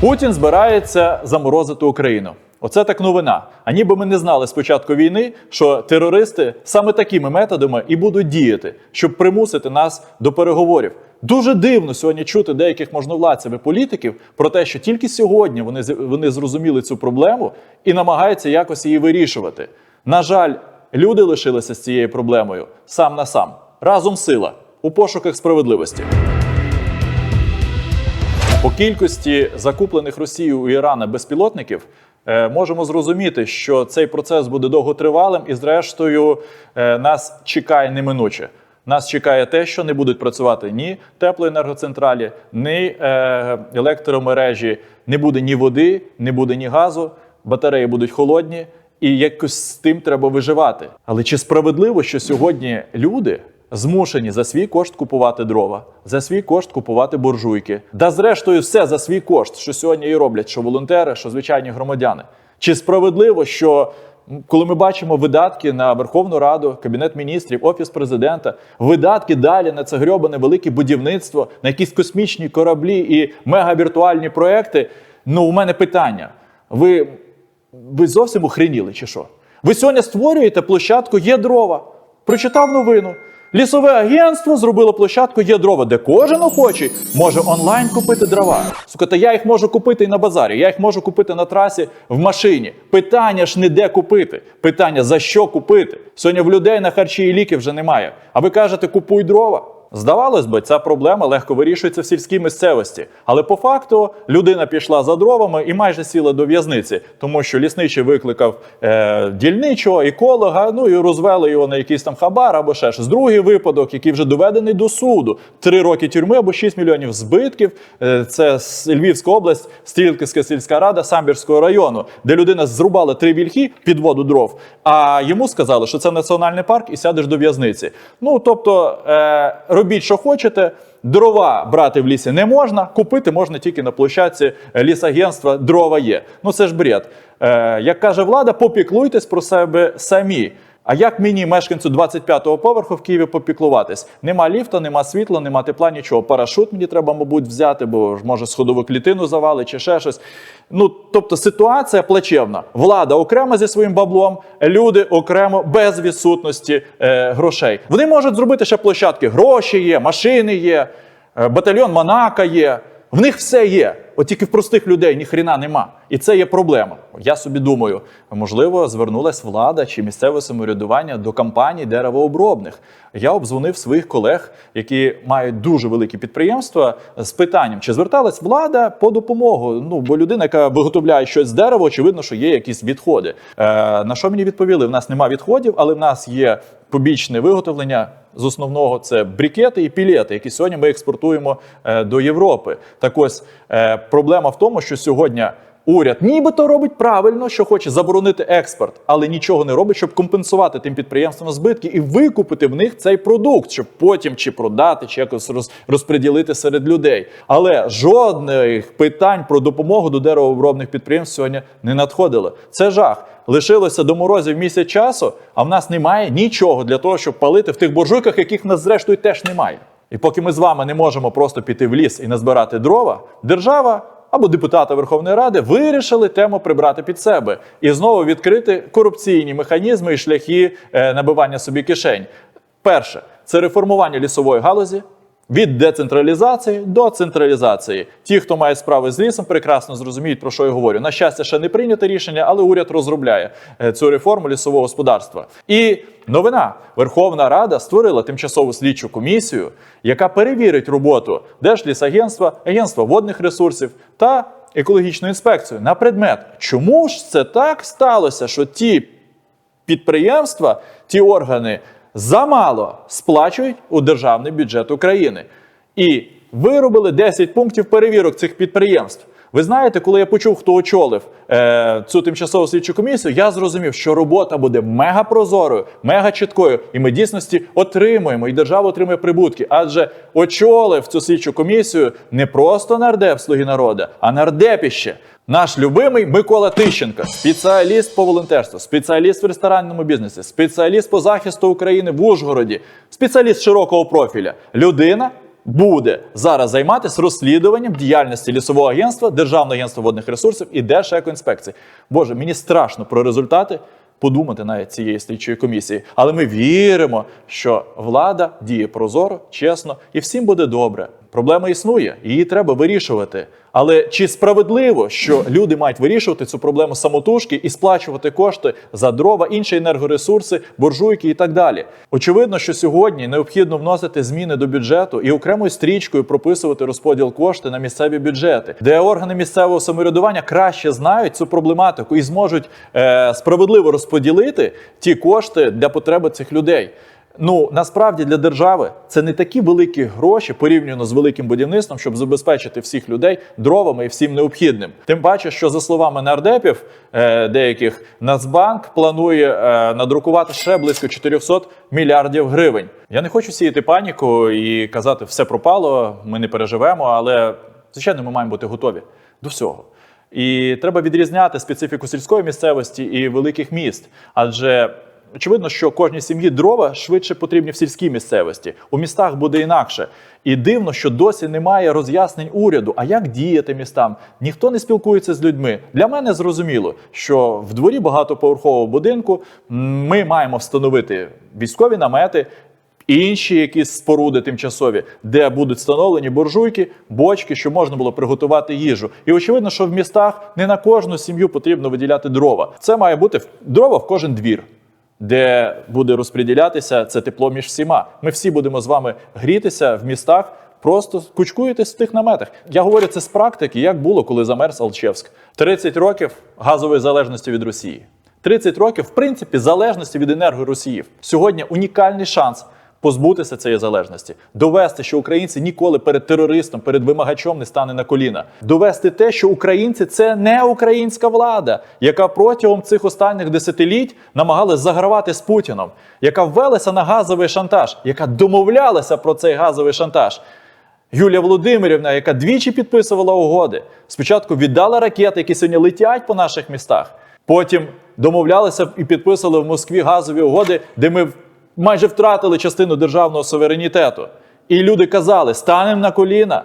Путін збирається заморозити Україну. Оце так новина. А ніби ми не знали з початку війни, що терористи саме такими методами і будуть діяти, щоб примусити нас до переговорів. Дуже дивно сьогодні чути деяких можновладців і політиків про те, що тільки сьогодні вони вони зрозуміли цю проблему і намагаються якось її вирішувати. На жаль, люди лишилися з цією проблемою сам на сам. Разом сила у пошуках справедливості. По кількості закуплених Росією у Ірана безпілотників е, можемо зрозуміти, що цей процес буде довготривалим, і, зрештою, е, нас чекає неминуче. Нас чекає те, що не будуть працювати ні теплоенергоцентралі, ні е, електромережі, не буде ні води, не буде ні газу, батареї будуть холодні, і якось з тим треба виживати. Але чи справедливо, що сьогодні люди змушені за свій кошт купувати дрова, за свій кошт купувати буржуйки, да зрештою все за свій кошт, що сьогодні і роблять, що волонтери, що звичайні громадяни. Чи справедливо, що коли ми бачимо видатки на Верховну Раду, Кабінет міністрів, Офіс президента, видатки далі на це грьобане велике будівництво, на якісь космічні кораблі і мегавіртуальні проекти? Ну, у мене питання. Ви, ви зовсім охреніли чи що? Ви сьогодні створюєте площадку є дрова. Прочитав новину. Лісове агентство зробило площадку є дрова, де кожен охочий може онлайн купити дрова. Сука, та я їх можу купити і на базарі, я їх можу купити на трасі в машині. Питання ж не де купити. Питання за що купити. Сьогодні в людей на харчі і ліки вже немає. А ви кажете, купуй дрова. Здавалось би, ця проблема легко вирішується в сільській місцевості. Але по факту людина пішла за дровами і майже сіла до в'язниці, тому що лісничий викликав е, дільничого, еколога, ну і розвели його на якийсь там хабар або ще щось. Другий випадок, який вже доведений до суду: три роки тюрми або 6 мільйонів збитків. Е, це Львівська область, Стрілківська сільська рада Самбірського району, де людина зрубала три вільхи під воду дров. А йому сказали, що це національний парк, і сядеш до в'язниці. Ну тобто, е, робіть, що хочете. Дрова брати в лісі не можна, купити можна тільки на площадці е, лісагентства. Дрова є. Ну це ж бред. Е, як каже влада, попіклуйтесь про себе самі. А як мені, мешканцю 25-го поверху в Києві попіклуватись? Нема ліфта, нема світла, нема тепла, нічого. Парашут мені треба, мабуть, взяти, бо може сходову клітину завали чи ще щось. Ну тобто ситуація плачевна. Влада окремо зі своїм баблом, люди окремо без відсутності е, грошей. Вони можуть зробити ще площадки. Гроші є, машини є, е, батальйон Монака є. В них все є. От тільки в простих людей ні хріна нема. І це є проблема. Я собі думаю, можливо, звернулась влада чи місцеве самоврядування до компаній деревообробних. Я обдзвонив своїх колег, які мають дуже великі підприємства, з питанням, чи зверталась влада по допомогу. Ну, бо людина, яка виготовляє щось з дерева, очевидно, що є якісь відходи. Е, на що мені відповіли? В нас нема відходів, але в нас є побічне виготовлення. З основного це брікети і пілети, які сьогодні ми експортуємо е, до Європи. Так ось е, проблема в тому, що сьогодні уряд нібито робить правильно, що хоче заборонити експорт, але нічого не робить, щоб компенсувати тим підприємствам збитки і викупити в них цей продукт, щоб потім чи продати, чи якось роз, розподілити серед людей. Але жодних питань про допомогу до деревообробних підприємств сьогодні не надходило. Це жах. Лишилося до морозів місяць часу, а в нас немає нічого для того, щоб палити в тих буржуйках, яких в нас зрештою теж немає. І поки ми з вами не можемо просто піти в ліс і назбирати дрова, держава або депутати Верховної Ради вирішили тему прибрати під себе і знову відкрити корупційні механізми і шляхи е, набивання собі кишень. Перше це реформування лісової галузі. Від децентралізації до централізації. Ті, хто має справи з лісом, прекрасно зрозуміють, про що я говорю. На щастя, ще не прийнято рішення, але уряд розробляє е, цю реформу лісового господарства. І новина: Верховна Рада створила тимчасову слідчу комісію, яка перевірить роботу Держлісагентства, Агентства водних ресурсів та екологічну інспекцію на предмет, чому ж це так сталося, що ті підприємства, ті органи замало сплачують у державний бюджет України. І виробили 10 пунктів перевірок цих підприємств. Ви знаєте, коли я почув, хто очолив е, цю тимчасову слідчу комісію, я зрозумів, що робота буде мега прозорою, мега чіткою, і ми дійсності отримуємо, і держава отримує прибутки. Адже очолив цю слідчу комісію не просто нардеп слуги народа, а нардепіще. Наш любимий Микола Тищенко, спеціаліст по волонтерству, спеціаліст в ресторанному бізнесі, спеціаліст по захисту України в Ужгороді, спеціаліст широкого профіля, людина, буде зараз займатися розслідуванням діяльності лісового агентства, Державного агентства водних ресурсів і Держекоінспекції. Боже, мені страшно про результати подумати навіть цієї слідчої комісії. Але ми віримо, що влада діє прозоро, чесно, і всім буде добре. Проблема існує, її треба вирішувати. Але чи справедливо, що люди мають вирішувати цю проблему самотужки і сплачувати кошти за дрова, інші енергоресурси, буржуйки і так далі? Очевидно, що сьогодні необхідно вносити зміни до бюджету і окремою стрічкою прописувати розподіл коштів на місцеві бюджети, де органи місцевого самоврядування краще знають цю проблематику і зможуть е, справедливо розподілити ті кошти для потреби цих людей. Ну насправді для держави це не такі великі гроші порівняно з великим будівництвом, щоб забезпечити всіх людей дровами і всім необхідним. Тим паче, що за словами нардепів е, деяких Нацбанк планує е, надрукувати ще близько 400 мільярдів гривень. Я не хочу сіяти паніку і казати, все пропало, ми не переживемо, але звичайно, ми маємо бути готові до всього. І треба відрізняти специфіку сільської місцевості і великих міст, адже очевидно, що кожній сім'ї дрова швидше потрібні в сільській місцевості. У містах буде інакше. І дивно, що досі немає роз'яснень уряду. А як діяти містам? Ніхто не спілкується з людьми. Для мене зрозуміло, що в дворі багатоповерхового будинку ми маємо встановити військові намети. Інші якісь споруди тимчасові, де будуть встановлені буржуйки, бочки, щоб можна було приготувати їжу. І очевидно, що в містах не на кожну сім'ю потрібно виділяти дрова. Це має бути дрова в кожен двір, де буде розподілятися це тепло між всіма. Ми всі будемо з вами грітися в містах. Просто кучкуєтесь в тих наметах. Я говорю це з практики, як було, коли замерз Алчевськ. 30 років газової залежності від Росії. 30 років, в принципі, залежності від енергоросіїв. Сьогодні унікальний шанс позбутися цієї залежності, довести, що українці ніколи перед терористом, перед вимагачом не стане на коліна, довести те, що українці це не українська влада, яка протягом цих останніх десятиліть намагалась загравати з Путіном, яка ввелася на газовий шантаж, яка домовлялася про цей газовий шантаж. Юлія Володимирівна, яка двічі підписувала угоди, спочатку віддала ракети, які сьогодні летять по наших містах. Потім домовлялися і підписали в Москві газові угоди, де ми майже втратили частину державного суверенітету. І люди казали: станемо на коліна,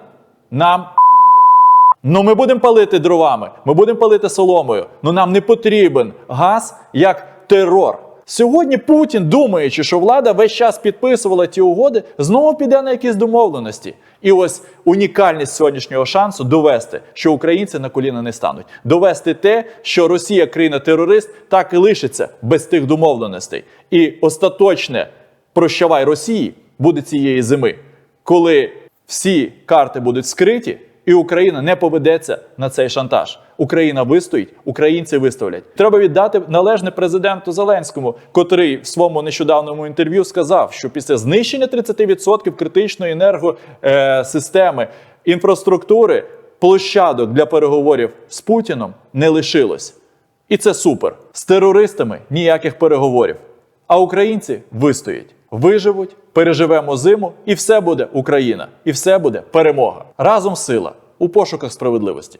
нам. Ну, ми будемо палити дровами, ми будемо палити соломою. Ну нам не потрібен газ як терор. Сьогодні Путін, думаючи, що влада весь час підписувала ті угоди, знову піде на якісь домовленості. І ось унікальність сьогоднішнього шансу довести, що українці на коліна не стануть, довести те, що Росія країна-терорист, так і лишиться без тих домовленостей. І остаточне прощавай Росії буде цієї зими, коли всі карти будуть скриті, і Україна не поведеться на цей шантаж. Україна вистоїть, українці виставлять. Треба віддати належне президенту Зеленському, котрий в своєму нещодавному інтерв'ю сказав, що після знищення 30% критичної енергосистеми інфраструктури площадок для переговорів з Путіном не лишилось. І це супер. З терористами ніяких переговорів. А українці вистоять, виживуть, переживемо зиму, і все буде Україна, і все буде перемога. Разом сила у пошуках справедливості.